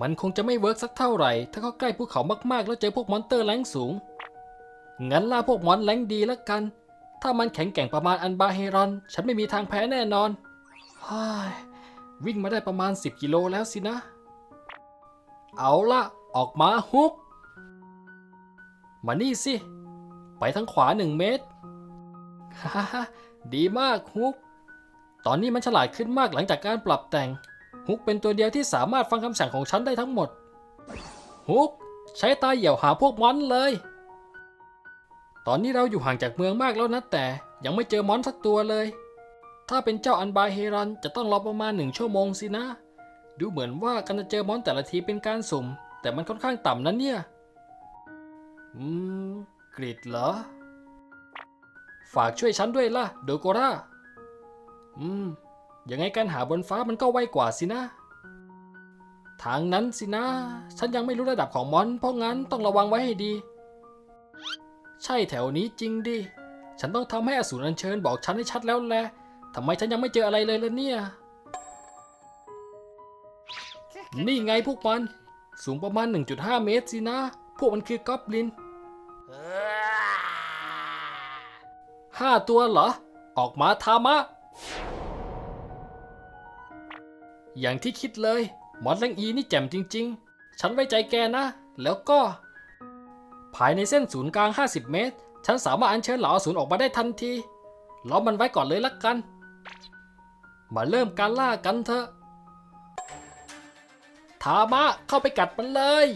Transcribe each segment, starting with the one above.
มันคงจะไม่เวิร์กสักเท่าไหร่ ถ้าเข้าใกล้ภูเขามากๆ แล้วเจอพวกมอนเตอร์แรงสูง งั้นล่าพวกมอนแรงดีแล้วกัน ถ้ามันแข็งแกร่งประมาณอันบาเฮรอน ฉันไม่มีทางแพ้แน่นอนฮ่ายวิ่งมาได้ประมาณ 10 กิโลแล้วสินะ เอาละออกมาฮุก มานี่สิ ไปทางขวาหนึ่งเมตร ฮ่าดีมากฮุก ตอนนี้มันฉลาดขึ้นมากหลังจากการปรับแต่ง ฮุกเป็นตัวเดียวที่สามารถฟังคำสั่งของฉันได้ทั้งหมด ฮุก ใช้ตาเหี่ยวหาพวกมอนเลย ตอนนี้เราอยู่ห่างจากเมืองมากแล้วนะแต่ยังไม่เจอมอนสักตัวเลย ถ้าเป็นเจ้าอันบายเฮรันจะต้องรอประมาณหนึ่งชั่วโมงสินะ ดูเหมือนว่าการจะเจอมอนแต่ละทีเป็นการสุ่ม แต่มันค่อนข้างต่ำนะเนี่ย อืมกริดเหรอ ฝากช่วยฉันด้วยล่ะโดโกราอืม ยังไงการหาบนฟ้ามันก็ไวกว่าสินะ ทางนั้นสินะ ฉันยังไม่รู้ระดับของมอน เพราะงั้นต้องระวังไว้ให้ดี ใช่แถวนี้จริงดิ ฉันต้องทำให้อสูรอัญเชิญบอกฉันให้ชัดแล้วแหละทำไมฉันยังไม่เจออะไรเลยล่ะเนี่ย นี่ไงพวกมัน สูงประมาณ 1.5 เมตรสินะ พวกมันคือกอบลินห้าตัวเหรอ ออกมาทามะ อย่างที่คิดเลยมอสแรงอีนี่แจ่มจริง ๆ ฉันไว้ใจแกนะ แล้วก็ ภายในเส้นศูนย์กลาง 50 เมตร ฉันสามารถอัญเชิญเหล่าอสูรออกมาได้ทันทีล้อมมันไว้ก่อนเลยละกัน มาเริ่มการล่ากันเถอะ ทามะเข้าไปกัดมันเลย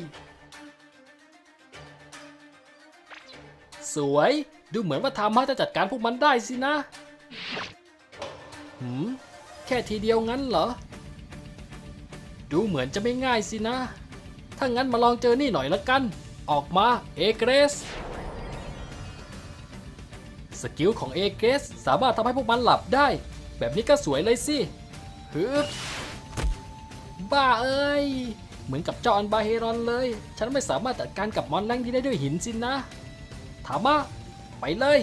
สวยดูเหมือนว่าทามะจะจัดการพวกมันได้สินะ หืม แค่ทีเดียวงั้นเหรอ ดูเหมือนจะไม่ง่ายสินะ ถ้างั้นมาลองเจอนี่หน่อยละกัน ออกมาเอเกรส สกิลของเอเกรสสามารถทำให้พวกมันหลับได้ แบบนี้ก็สวยเลยสิฮึบบ้าเอ้ย เหมือนกับจอห์นบาเฮรอนเลย ฉันไม่สามารถจัดการกับมอนแรงที่ได้ด้วยหินสินนะ ถามว่าไปเลย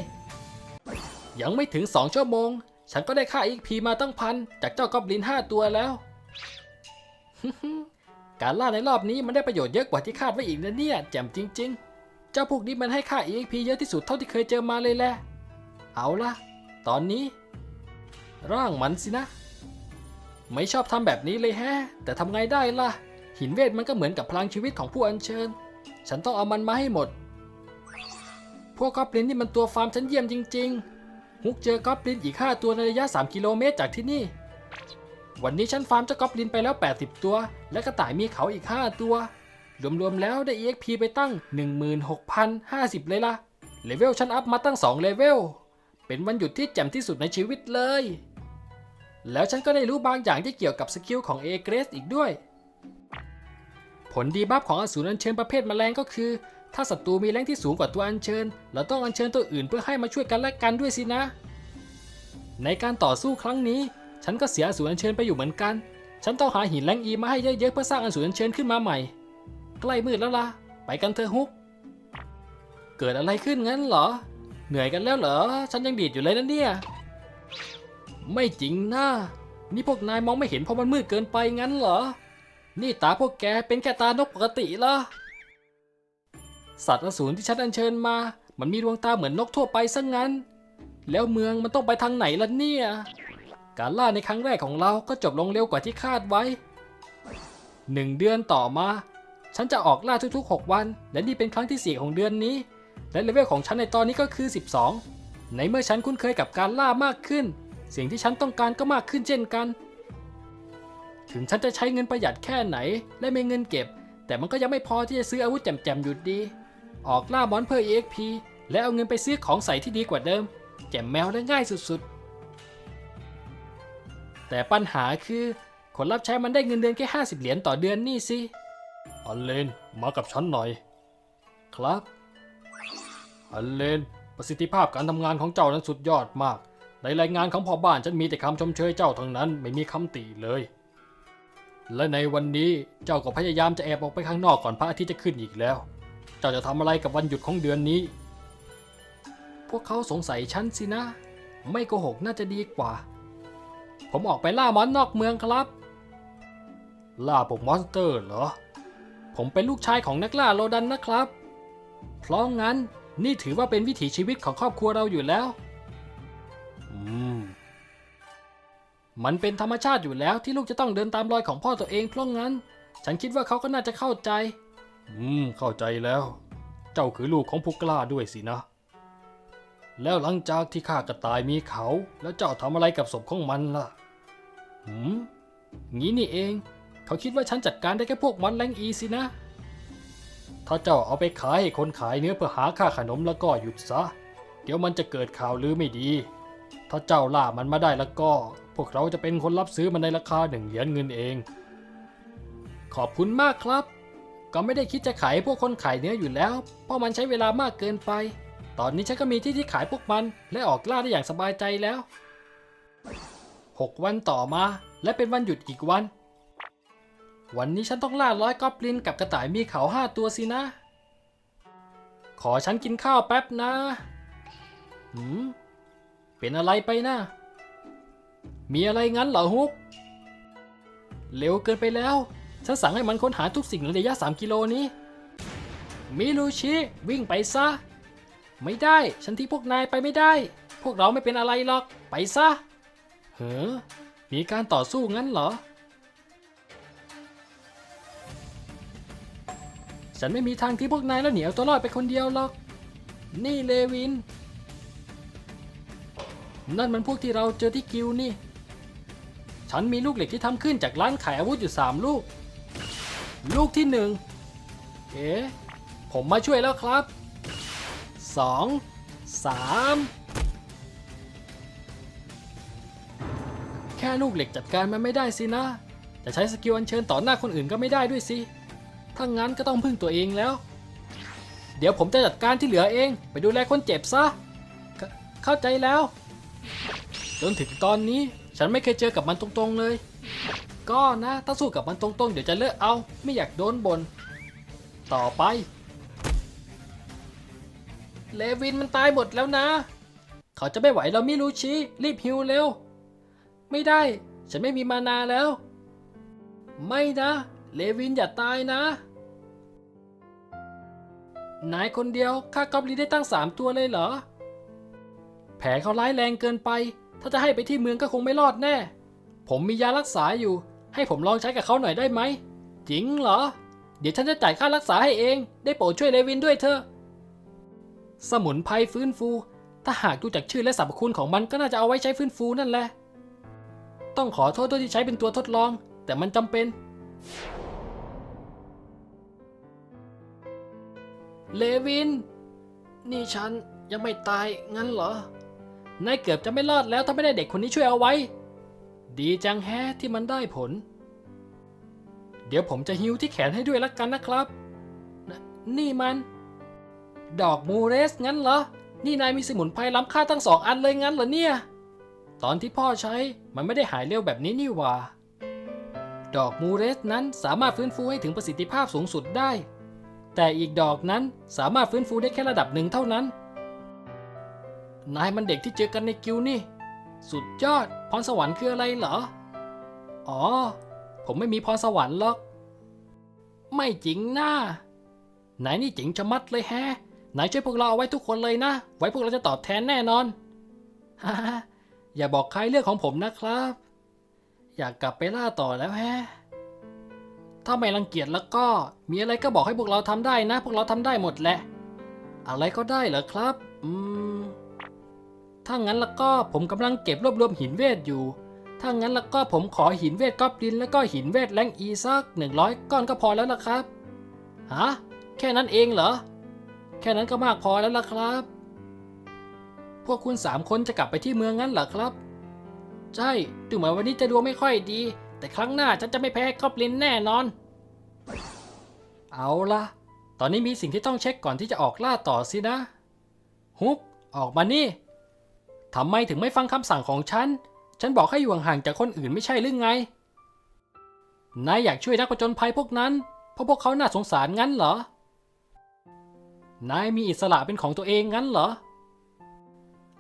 ยังไม่ถึง 2 ชั่วโมง ฉันก็ได้ค่าอีกพีมาตั้งพัน จากเจ้ากอบลิน 5 ตัวแล้ว การล่าในรอบนี้มันได้ประโยชน์เยอะกว่าที่คาดไว้อีกนะเนี่ยแจ่มจริง ๆ เจ้าพวกนี้มันให้ค่า EXP เยอะที่สุดเท่าที่เคยเจอมาเลยแหละ เอาล่ะตอนนี้ ร่างมันสินะ ไม่ชอบทำแบบนี้เลยแฮะ แต่ทำไงได้ล่ะ หินเวทมันก็เหมือนกับพลังชีวิตของผู้อัญเชิญ ฉันต้องเอามันมาให้หมด พวกกอบลินนี่มันตัวฟาร์มชั้นเยี่ยมจริง ๆ ฮุกเจอกอบลินอีก 5 ตัวในระยะ 3 กิโลเมตรจากที่นี่ วันนี้ฉันฟาร์มเจ้ากอบลินไปแล้ว 80 ตัว และกระต่ายมีเขาอีก 5 ตัว รวมๆแล้วได้ EXP ไปตั้ง 16,050 เลยล่ะ เลเวลฉันอัพมาตั้ง 2 เลเวล เป็นวันหยุดที่แจ่มที่สุดในชีวิตเลย แล้วฉันก็ได้รู้บางอย่างที่เกี่ยวกับสกิลของเอเกรสอีกด้วย ผลดีบัฟของอสูรอัญเชิญประเภทแมลงก็คือ ถ้าศัตรูมีแรงที่สูงกว่าตัวอัญเชิญ เราต้องอัญเชิญตัวอื่นเพื่อให้มาช่วยกันและกันด้วยสินะ ในการต่อสู้ครั้งนี้ ฉันก็เสียอสูรอัญเชิญไปอยู่เหมือนกัน ฉันต้องหาหินแรงอีมาให้เยอะๆเพื่อสร้างอสูรอัญเชิญขึ้นมาใหม่ ใกล้มืดแล้วล่ะ ไปกันเถอะฮุก เกิดอะไรขึ้นงั้นเหรอ เหนื่อยกันแล้วเหรอ ฉันยังดีดอยู่เลยนะเนี่ย ไม่จริงนะ นี่พวกนายมองไม่เห็นเพราะมันมืดเกินไปงั้นเหรอ นี่ตาพวกแกเป็นแค่ตานกปกติเหรอ สัตว์อสูรที่ฉันอัญเชิญมา มันมีดวงตาเหมือนนกทั่วไปซะงั้น แล้วเมืองมันต้องไปทางไหนล่ะเนี่ย การล่าในครั้งแรกของเราก็จบลงเร็วกว่าที่คาดไว้หนึ่งเดือนต่อมา ฉันจะออกล่าทุกๆ 6 วัน และนี่เป็นครั้งที่ 4 ของเดือนนี้ และเลเวลของฉันในตอนนี้ก็คือ 12 ในเมื่อฉันคุ้นเคยกับการล่ามากขึ้น สิ่งที่ฉันต้องการก็มากขึ้นเช่นกัน ถึงฉันจะใช้เงินประหยัดแค่ไหน และมีเงินเก็บ แต่มันก็ยังไม่พอที่จะซื้ออาวุธแจ่มๆอยู่ดี ออกล่ามอนเพื่อ EXP และเอาเงินไปซื้อของใส่ที่ดีกว่าเดิม แจ่มแมวและง่ายสุดๆ แต่ปัญหาคือคนรับใช้มันได้เงินเดือนแค่ 50 เหรียญต่อเดือนนี่สิ อันเลน มากับฉันหน่อย ครับ อันเลน ประสิทธิภาพการทำงานของเจ้านั้นสุดยอดมาก ในรายงานของพ่อบ้านฉันมีแต่คำชมเชยเจ้าทั้งนั้นไม่มีคำติเลย และในวันนี้เจ้าก็พยายามจะแอบออกไปข้างนอกก่อนพระอาทิตย์จะขึ้นอีกแล้ว เจ้าจะทำอะไรกับวันหยุดของเดือนนี้ พวกเขาสงสัยฉันสินะ ไม่โกหกน่าจะดีกว่า ผมออกไปล่ามอนนอกเมืองครับ ล่าพวกมอนสเตอร์เหรอ ผมเป็นลูกชายของนักล่าโลดันนะครับ เพราะงั้นนี่ถือว่าเป็นวิถีชีวิตของครอบครัวเราอยู่แล้ว อืม มันเป็นธรรมชาติอยู่แล้วที่ลูกจะต้องเดินตามรอยของพ่อตัวเองเพราะงั้น ฉันคิดว่าเขาก็น่าจะเข้าใจ อืม เข้าใจแล้ว เจ้าคือลูกของผู้กล้าด้วยสินะ แล้วหลังจากที่ข้ากระต่ายมีเขา แล้วเจ้าทำอะไรกับศพของมันล่ะ หืม งี้นี่เอง เขาคิดว่าฉันจัดการได้แค่พวกมันแรงอีสินะ ถ้าเจ้าเอาไปขายให้คนขายเนื้อเพื่อหาค่าขนมแล้วก็หยุดซะ เดี๋ยวมันจะเกิดข่าวลือไม่ดี ถ้าเจ้าล่ามันมาได้แล้วก็ พวกเราจะเป็นคนรับซื้อมันในราคาหนึ่งเหรียญเงินเอง ขอบคุณมากครับ ก็ไม่ได้คิดจะขายพวกคนขายเนื้ออยู่แล้ว เพราะมันใช้เวลามากเกินไป ตอนนี้ฉันก็มีที่ที่ขายพวกมัน และออกล่าได้อย่างสบายใจแล้ว 6 วันต่อมา และเป็นวันหยุดอีกวัน วันนี้ฉันต้องล่าร้อยกอบลินกับกระต่ายมีเขาห้าตัวสินะ ขอฉันกินข้าวแป๊บนะหืมเป็นอะไรไปนะ มีอะไรงั้นเหรอฮุก เร็วเกินไปแล้ว ฉันสั่งให้มันค้นหาทุกสิ่งในระยะ 3 กิโลนี้ มิลูชิ วิ่งไปซะ ไม่ได้ ฉันที่พวกนายไปไม่ได้ พวกเราไม่เป็นอะไรหรอก ไปซะ เฮ้อ มีการต่อสู้งั้นเหรอ ฉันไม่มีทางที่พวกนายแล้วเหนียวตัวรอดไปคนเดียวหรอก นี่เลวิน นั่นมันพวกที่เราเจอที่กิวนี่ ฉันมีลูกเหล็กที่ทำขึ้นจากร้านขายอาวุธอยู่สามลูก ลูกที่หนึ่ง เอ๊ะผมมาช่วยแล้วครับ สองสามแค่ลูกเหล็กจัดการมันไม่ได้สินะจะใช้สกิลอัญเชิญต่อหน้าคนอื่นก็ไม่ได้ด้วยสิ ถ้างั้นก็ต้องพึ่งตัวเองแล้ว เดี๋ยวผมจะจัดการที่เหลือเอง ไปดูแลคนเจ็บซะ เขเข้าใจแล้ว จนถึงตอนนี้ฉันไม่เคยเจอกับมันตรงๆเลย ก็นะถ้าสู้กับมันตรงๆ เดี๋ยวจะเลิกเอา ไม่อยากโดนบน ต่อไป เลวินมันตายหมดแล้วนะ เขาจะไม่ไหวเราไม่รู้ชี้รีบฮิวเร็ว ไม่ได้ ฉันไม่มีมานาแล้ว ไม่นะ เลวินอย่าตายนะ นายคนเดียวฆ่ากอบลีได้ตั้งสามตัวเลยเหรอ แผลเขาร้ายแรงเกินไป ถ้าจะให้ไปที่เมืองก็คงไม่รอดแน่ ผมมียารักษาอยู่ ให้ผมลองใช้กับเขาหน่อยได้ไหมจริงเหรอ เดี๋ยวฉันจะจ่ายค่ารักษาให้เอง ได้โปรดช่วยเลวินด้วยเถอะ สมุนไพรฟื้นฟู ถ้าหากดูจากชื่อและสรรพคุณของมันก็น่าจะเอาไว้ใช้ฟื้นฟูนั่นแหละ ต้องขอโทษด้วยที่ใช้เป็นตัวทดลอง แต่มันจำเป็น เลวิน นี่ฉันยังไม่ตายงั้นเหรอ นายเกือบจะไม่รอดแล้วถ้าไม่ได้เด็กคนนี้ช่วยเอาไว้ ดีจังแฮะที่มันได้ผล เดี๋ยวผมจะฮิวที่แขนให้ด้วยละกันนะครับนนี่มัน ดอกมูเรสงั้นเหรอ นี่นายมีสมุนไพรล้ำค่าตั้งสองอันเลยงั้นเหรอเนี่ย ตอนที่พ่อใช้มันไม่ได้หายเร็วแบบนี้นี่หว่า ดอกมูเรสนั้นสามารถฟื้นฟูให้ถึงประสิทธิภาพสูงสุดได้ แต่อีกดอกนั้นสามารถฟื้นฟูได้แค่ระดับหนึ่งเท่านั้น นายมันเด็กที่เจอกันในกิวนี่ สุดยอด พรสวรรค์คืออะไรเหรอ อ๋อ ผมไม่มีพรสวรรค์หรอก ไม่จริงนะนายนี่เจ๋งชะมัดเลยแฮะ นายช่วยพวกเราเอาไว้ทุกคนเลยนะ ไว้พวกเราจะตอบแทนแน่นอนฮ่าอย่าบอกใครเรื่องของผมนะครับ อยากกลับไปล่าต่อแล้วแฮะ ถ้าไม่รังเกียจแล้วก็ มีอะไรก็บอกให้พวกเราทำได้นะ พวกเราทำได้หมดแหละ อะไรก็ได้เหรอครับ อืม ถ้างั้นแล้วก็ผมกำลังเก็บรวบรวมหินเวทอยู่ ถ้างั้นแล้วก็ผมขอหินเวทกอบลิน แล้วก็หินเวทแรงอีสักหนึ่งร้อยก้อนก็พอแล้วล่ะครับ ฮะ แค่นั้นเองเหรอ แค่นั้นก็มากพอแล้วล่ะครับ พวกคุณสามคนจะกลับไปที่เมืองงั้นเหรอครับ ใช่ดูเหมือนวันนี้จะดวงไม่ค่อยดี แต่ครั้งหน้าฉันจะไม่แพ้กอบลินแน่นอน เอาละตอนนี้มีสิ่งที่ต้องเช็คก่อนที่จะออกล่าต่อสินะ ฮุบ ออกมานี่ทำไมถึงไม่ฟังคำสั่งของฉัน ฉันบอกให้อยู่ห่างๆจากคนอื่นไม่ใช่หรือไง นายอยากช่วยนักผจญภัยพวกนั้น เพราะพวกเขาน่าสงสารงั้นเหรอ นายมีอิสระเป็นของตัวเองงั้นเหรอ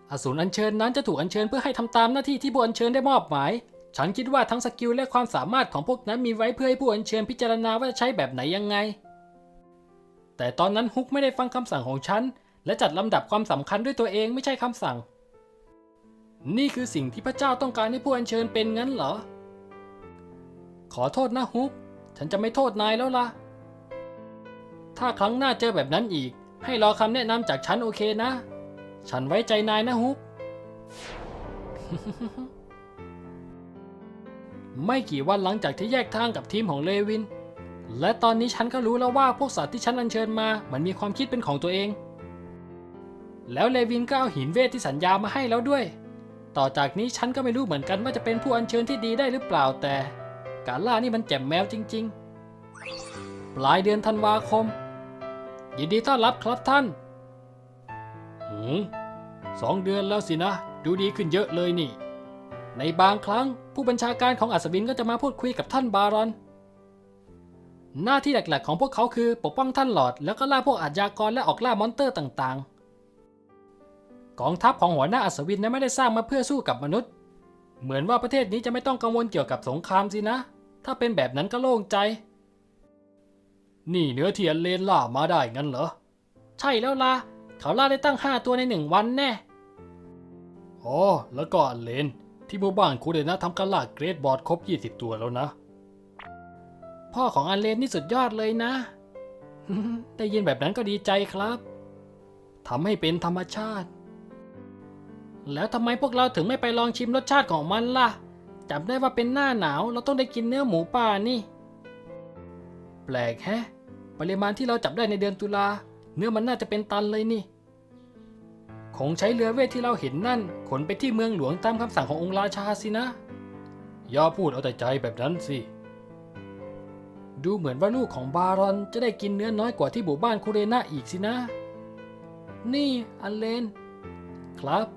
อสูรอัญเชิญนั้นจะถูกอัญเชิญเพื่อให้ทำตามหน้าที่ที่ผู้อัญเชิญได้มอบหมาย ฉันคิดว่าทั้งสกิลและความสามารถของพวกนั้นมีไว้เพื่อให้ผู้อัญเชิญพิจารณาว่าจะใช้แบบไหนยังไง แต่ตอนนั้นฮุกไม่ได้ฟังคำสั่งของฉัน และจัดลำดับความสำคัญด้วยตัวเองไม่ใช่คำสั่ง นี่คือสิ่งที่พระเจ้าต้องการให้ผู้อัญเชิญเป็นงั้นเหรอ ขอโทษนะฮุก ฉันจะไม่โทษนายแล้วล่ะ ถ้าครั้งหน้าเจอแบบนั้นอีก ให้รอคำแนะนำจากฉันโอเคนะ ฉันไว้ใจนายนะฮุกไม่กี่วันหลังจากที่แยกทางกับทีมของเลวิน และตอนนี้ฉันก็รู้แล้วว่าพวกสัตว์ที่ฉันอัญเชิญมา มันมีความคิดเป็นของตัวเอง แล้วเลวินก็เอาหินเวทที่สัญญามาให้แล้วด้วย ต่อจากนี้ฉันก็ไม่รู้เหมือนกันว่าจะเป็นผู้อัญเชิญที่ดีได้หรือเปล่าแต่ การล่านี่มันแจ่มแมวจริง ๆ ปลายเดือนธันวาคม ยินดีต้อนรับครับท่าน หืมสองเดือนแล้วสินะ ดูดีขึ้นเยอะเลยนี่ ในบางครั้งผู้บัญชาการของอัศวินก็จะมาพูดคุยกับท่านบารอน หน้าที่หลักๆ ของพวกเขาคือปกป้องท่านหลอด แล้วก็ล่าพวกอาชญากรและออกล่ามอนเตอร์ต่างๆ กองทัพของหัวหน้าอัศวินนั้นไม่ได้สร้างมาเพื่อสู้กับมนุษย์ เหมือนว่าประเทศนี้จะไม่ต้องกังวลเกี่ยวกับสงครามสินะ ถ้าเป็นแบบนั้นก็โล่งใจ นี่เนื้อที่อันเลนล่ามาได้งั้นเหรอ ใช่แล้วล่ะ เขาล่าได้ตั้งห้าตัวในหนึ่งวันแน่ อ๋อ แล้วก็อันเลน ที่หมู่บ้านคูเดนะทำการล่าเกรดบอร์ดครบ 20 ตัวแล้วนะ พ่อของอันเลนนี่สุดยอดเลยนะ ได้ยินแบบนั้นก็ดีใจครับทำให้เป็นธรรมชาติ แล้วทำไมพวกเราถึงไม่ไปลองชิมรสชาติของมันล่ะจำได้ว่าเป็นหน้าหนาวเราต้องได้กินเนื้อหมูป่านี่ แปลกแฮะ ปริมาณที่เราจับได้ในเดือนตุลา เนื้อมันน่าจะเป็นตันเลยนี่คงใช้เรือเวทที่เราเห็นนั่น ขนไปที่เมืองหลวงตามคำสั่งขององค์ราชาสินะ อย่าพูดเอาแต่ใจแบบนั้นสิ ดูเหมือนว่าลูกของบารอนจะได้กินเนื้อน้อยกว่าที่หมู่บ้านคูเรนาอีกสินะ นี่อันเลน ครับ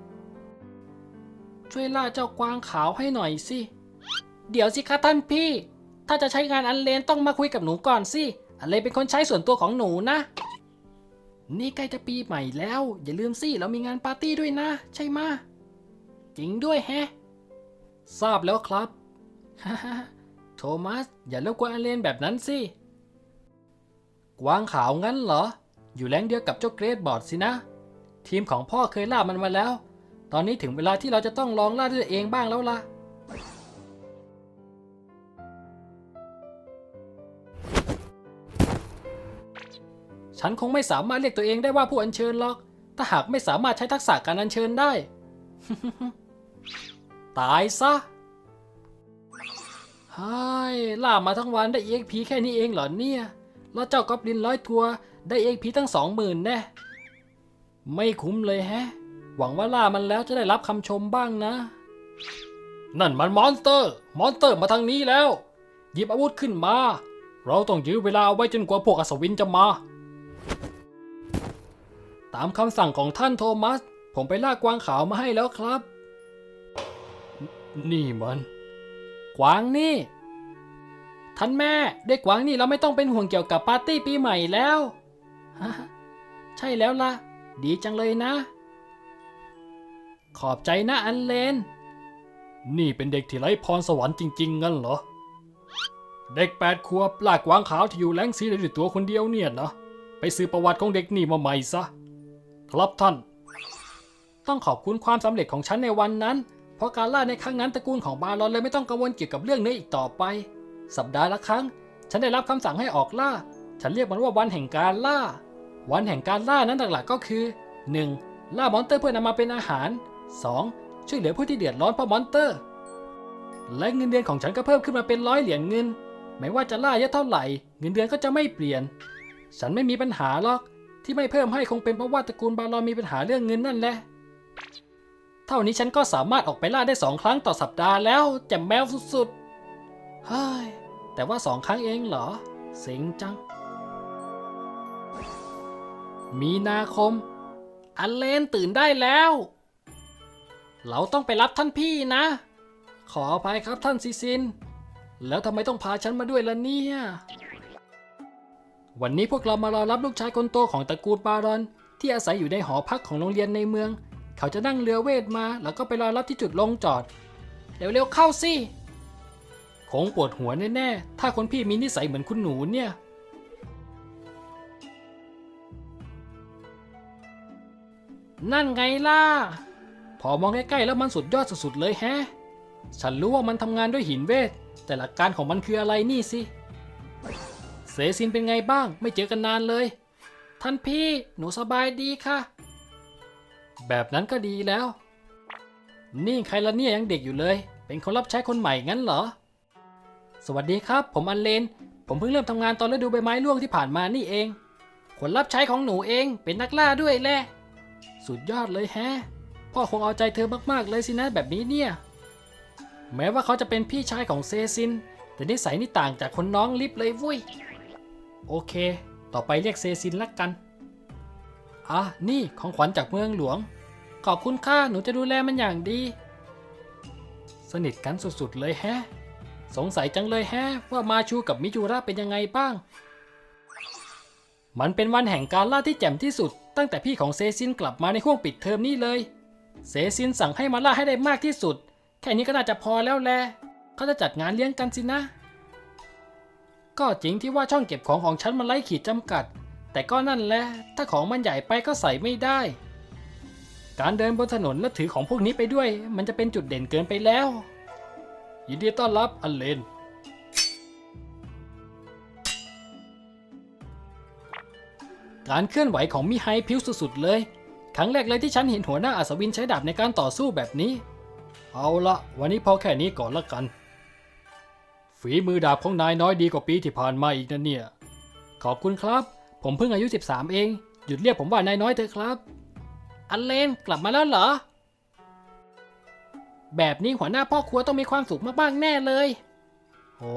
ช่วยล่าเจ้ากวางขาวให้หน่อยสิ เดี๋ยวสิคะท่านพี่ ถ้าจะใช้งานอันเลนต้องมาคุยกับหนูก่อนสิ อันเลนเป็นคนใช้ส่วนตัวของหนูนะ นี่ใกล้จะปีใหม่แล้ว อย่าลืมสิเรามีงานปาร์ตี้ด้วยนะ ใช่ไหมะจริงด้วยแฮะ ทราบแล้วครับ โทมัส อย่ารบกวนอเลนแบบนั้นสิ กวางขาวงั้นเหรอ อยู่แรงเดียวกับเจ้าเกรดบอร์ดสินะ ทีมของพ่อเคยล่ามันมาแล้ว ตอนนี้ถึงเวลาที่เราจะต้องลองล่าด้วยเองบ้างแล้วล่ะ ฉันคงไม่สามารถเรียกตัวเองได้ว่าผู้อัญเชิญหรอก ถ้าหากไม่สามารถใช้ทักษะการอัญเชิญได้ ตายซะไฮ้ยล่ามาทั้งวันได้ EXP แค่นี้เองเหรอเนี่ย แล้วเจ้ากอบลินร้อยตัวได้ EXP ตั้งสองหมื่นแน่ ไม่คุ้มเลยแฮะ หวังว่าล่ามันแล้วจะได้รับคำชมบ้างนะ นั่นมันมอนสเตอร์ มอนสเตอร์มาทางนี้แล้ว หยิบอาวุธขึ้นมา เราต้องยื้อเวลาไว้จนกว่าพวกอัศวินจะมา ตามคำสั่งของท่านโทมัส ผมไปลากกวางขาวมาให้แล้วครับ นี่มัน กวางนี่ ท่านแม่ด้วยกวางนี่เราไม่ต้องเป็นห่วงเกี่ยวกับปาร์ตี้ปีใหม่แล้วฮะใช่แล้วล่ะ ดีจังเลยนะ ขอบใจนะอันเลน นี่เป็นเด็กที่ไร้พรสวรรค์จริง ๆ งั้นเหรอ เด็กแปดขวบลากกวางขาวที่อยู่แหลงสีได้ด้วยตัวคนเดียวเนี่ยนะไปซื้อประวัติของเด็กนี่มาใหม่ซะ ครับท่าน ต้องขอบคุณความสำเร็จของฉันในวันนั้น เพราะการล่าในครั้งนั้นตระกูลของบารอนเลยไม่ต้องกังวลเกี่ยวกับเรื่องนื้ออีกต่อไป สัปดาห์ละครั้ง ฉันได้รับคำสั่งให้ออกล่า ฉันเรียกมันว่าวันแห่งการล่า วันแห่งการล่านั้นหลักๆก็คือ 1. ล่ามอนเตอร์เพื่อนำมาเป็นอาหาร 2. ช่วยเหลือผู้ที่เดือดร้อนเพราะมอนเตอร์ และเงินเดือนของฉันก็เพิ่มขึ้นมาเป็นร้อยเหรียญเงิน ไม่ว่าจะล่าเยอะเท่าไหร่ เงินเดือนก็จะไม่เปลี่ยน ฉันไม่มีปัญหาหรอก ที่ไม่เพิ่มให้คงเป็นเพราะว่าตระกูลบารอนมีปัญหาเรื่องเงินนั่นแหละ เท่านี้ฉันก็สามารถออกไปล่าได้สองครั้งต่อสัปดาห์แล้วแจ่มแมวสุดๆ เฮ้ย แต่ว่าสองครั้งเองเหรอเซ็งจัง มีนาคม อันเลนตื่นได้แล้ว เราต้องไปรับท่านพี่นะ ขออภัยครับท่านซิซิน แล้วทำไมต้องพาฉันมาด้วยล่ะเนี่ย วันนี้พวกเรามารอรับลูกชายคนโตของตระกูลบารอน ที่อาศัยอยู่ในหอพักของโรงเรียนในเมือง เขาจะนั่งเรือเวทมา แล้วก็ไปรอรับที่จุดลงจอด เร็วๆเข้าสิคงปวดหัวแน่ๆ ถ้าคนพี่มีนิสัยเหมือนคุณหนูเนี่ย นั่นไงล่ะ พอมองใกล้ๆแล้วมันสุดยอดสุดๆเลยแฮะ ฉันรู้ว่ามันทำงานด้วยหินเวท แต่หลักการของมันคืออะไรนี่สิ เซซินเป็นไงบ้างไม่เจอกันนานเลย ท่านพี่หนูสบายดีค่ะ แบบนั้นก็ดีแล้ว นี่ใครละเนี่ยยังเด็กอยู่เลย เป็นคนรับใช้คนใหม่งั้นเหรอ สวัสดีครับ ผมอันเลน ผมเพิ่งเริ่มทำงานตอนฤดูใบไม้ร่วงที่ผ่านมานี่เอง คนรับใช้ของหนูเองเป็นนักล่าด้วยแหละ สุดยอดเลยแฮะ พ่อคงเอาใจเธอมากๆเลยสินะแบบนี้เนี่ย แม้ว่าเขาจะเป็นพี่ชายของเซซิน แต่นิสัยนี่ต่างจากคนน้องลิฟเลยวุ้ย โอเค ต่อไปเรียกเซซินละกัน อะ นี่ของขวัญจากเมืองหลวง ขอบคุณค่ะหนูจะดูแลมันอย่างดี สนิทกันสุดๆเลยแฮะ สงสัยจังเลยแฮะ ว่ามาชูกับมิจูระเป็นยังไงบ้าง มันเป็นวันแห่งการล่าที่แจ่มที่สุด ตั้งแต่พี่ของเซซินกลับมาในช่วงปิดเทอมนี้เลย เซซินสั่งให้มาล่าให้ได้มากที่สุด แค่นี้ก็น่าจะพอแล้วแหละเขาจะจัดงานเลี้ยงกันสินะ ก็จริงที่ว่าช่องเก็บของของฉันมันไร้ขีดจำกัด แต่ก็นั่นแหละ ถ้าของมันใหญ่ไปก็ใส่ไม่ได้ การเดินบนถนนและถือของพวกนี้ไปด้วย มันจะเป็นจุดเด่นเกินไปแล้ว ยินดีต้อนรับอันเลน การเคลื่อนไหวของมิไฮพิวสุดๆเลย ครั้งแรกเลยที่ฉันเห็นหัวหน้าอัศวินใช้ดาบในการต่อสู้แบบนี้ เอาละวันนี้พอแค่นี้ก่อนละกัน ฝีมือดาบของนายน้อยดีกว่าปีที่ผ่านมาอีกนะเนี่ย ขอบคุณครับ ผมเพิ่งอายุ 13 เอง หยุดเรียกผมว่านายน้อยเถอะครับ อันเลนกลับมาแล้วเหรอ แบบนี้หัวหน้าพ่อครัวต้องมีความสุขมากๆแน่เลยโอ้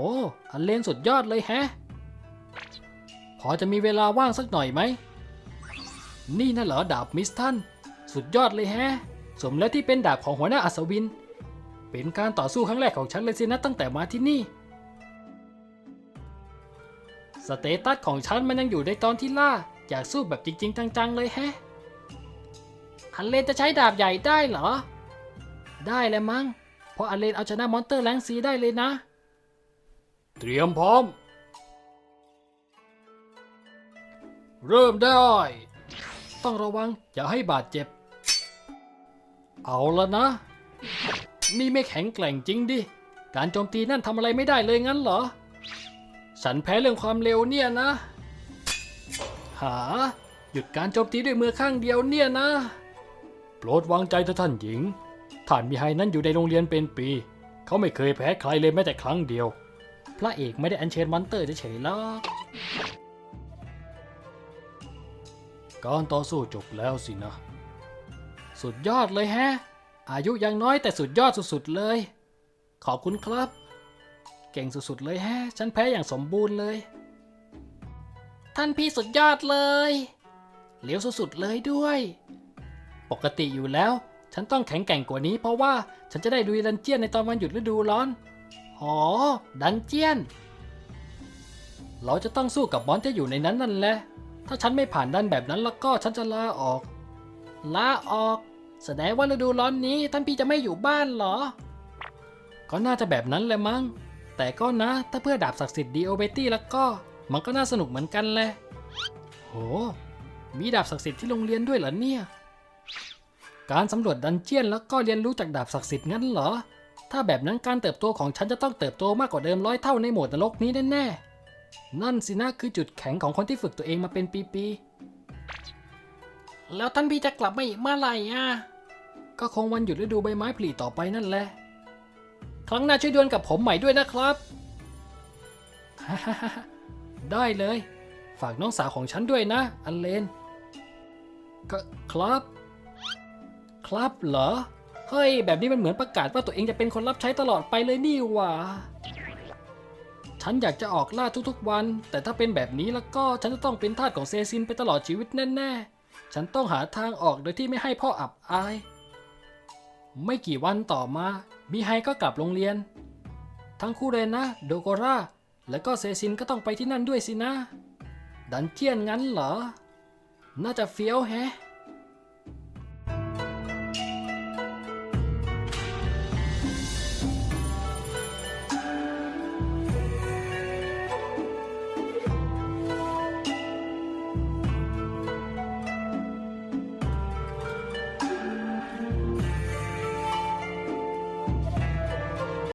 อันเลนสุดยอดเลยแฮะ พอจะมีเวลาว่างสักหน่อยไหม นี่น่ะเหรอดาบมิสตัน สุดยอดเลยแฮะ สมแล้วที่เป็นดาบของหัวหน้าอัศวิน เป็นการต่อสู้ครั้งแรกของฉันเลยสินะตั้งแต่มาที่นี่ สเตตัสของฉันมันยังอยู่ในตอนที่ล่า อยากสู้แบบจริง ๆ จัง ๆ เลยแฮะอันเลนจะใช้ดาบใหญ่ได้เหรอ ได้แหละมั้ง เพราะอันเลนเอาชนะมอนเตอร์แรงซีได้เลยนะ เตรียมพร้อม เริ่มได้ ต้องระวังอย่าให้บาดเจ็บ เอาละนะ นี่ไม่แข็งแกร่งจริงดิ การโจมตีนั่นทำอะไรไม่ได้เลยงั้นเหรอ ฉันแพ้เรื่องความเร็วเนี่ยนะ หา หยุดการโจมตีด้วยมือข้างเดียวเนี่ยนะ โปรดวางใจเถอะท่านหญิงท่านมีไฮนั้นอยู่ในโรงเรียนเป็นปี เขาไม่เคยแพ้ใครเลยแม้แต่ครั้งเดียว พระเอกไม่ได้อัญเชิญมอนเตอร์เฉยๆหรอกการต่อสู้จบแล้วสินะ สุดยอดเลยแฮะ อายุยังน้อยแต่สุดยอดสุดๆเลย ขอบคุณครับ เก่งสุดๆเลยแฮะ ฉันแพ้อย่างสมบูรณ์เลย ท่านพี่สุดยอดเลยเหลียวสุดๆเลยด้วย ปกติอยู่แล้ว ฉันต้องแข็งแกร่งกว่านี้เพราะว่าฉันจะได้ดูดันเจียนในตอนวันหยุดฤดูร้อน อ๋อ ดันเจียน เราจะต้องสู้กับบอสที่อยู่ในนั้นนั่นแหละ ถ้าฉันไม่ผ่านดันแบบนั้นแล้วก็ฉันจะลาออก ลาออก แสดงว่าฤดูร้อนนี้ท่านพี่จะไม่อยู่บ้านเหรอ ก็น่าจะแบบนั้นแหละมั้ง แต่ก็นะถ้าเพื่อดาบศักดิ์สิทธิ์ดีโอเบตี้แล้วก็ มันก็น่าสนุกเหมือนกันแหละโห มีดาบศักดิ์สิทธิ์ที่โรงเรียนด้วยเหรอเนี่ย การสำรวจดันเจียนแล้วก็เรียนรู้จากดาบศักดิ์สิทธิ์งั้นเหรอ ถ้าแบบนั้นการเติบโตของฉันจะต้องเติบโตมากกว่าเดิมร้อยเท่าในโหมดนรกนี้แน่ๆ นั่นสินะคือจุดแข็งของคนที่ฝึกตัวเองมาเป็นปีๆ แล้วท่านพี่จะกลับมาอีกเมื่อไหร่อะ ก็คงวันหยุดฤดูใบไม้ผลิต่อไปนั่นแหละ ครั้งหน้าช่วยดวลกับผมใหม่ด้วยนะครับ ได้เลย ฝากน้องสาวของฉันด้วยนะ อันเลนก็ครับ ครับเหรอ เฮ้ย แบบนี้มันเหมือนประกาศว่าตัวเองจะเป็นคนรับใช้ตลอดไปเลยนี่หว่า ฉันอยากจะออกล่าทุกๆวัน แต่ถ้าเป็นแบบนี้แล้วก็ฉันจะต้องเป็นทาสของเซซินไปตลอดชีวิตแน่ๆ ฉันต้องหาทางออกโดยที่ไม่ให้พ่ออับอาย ไม่กี่วันต่อมามิไฮก็กลับโรงเรียน ทั้งคู่เลยนะ โดโกราแล้วก็เซซินก็ต้องไปที่นั่นด้วยสินะ ดันเจียนงั้นเหรอ น่าจะเฟี้ยวแฮะ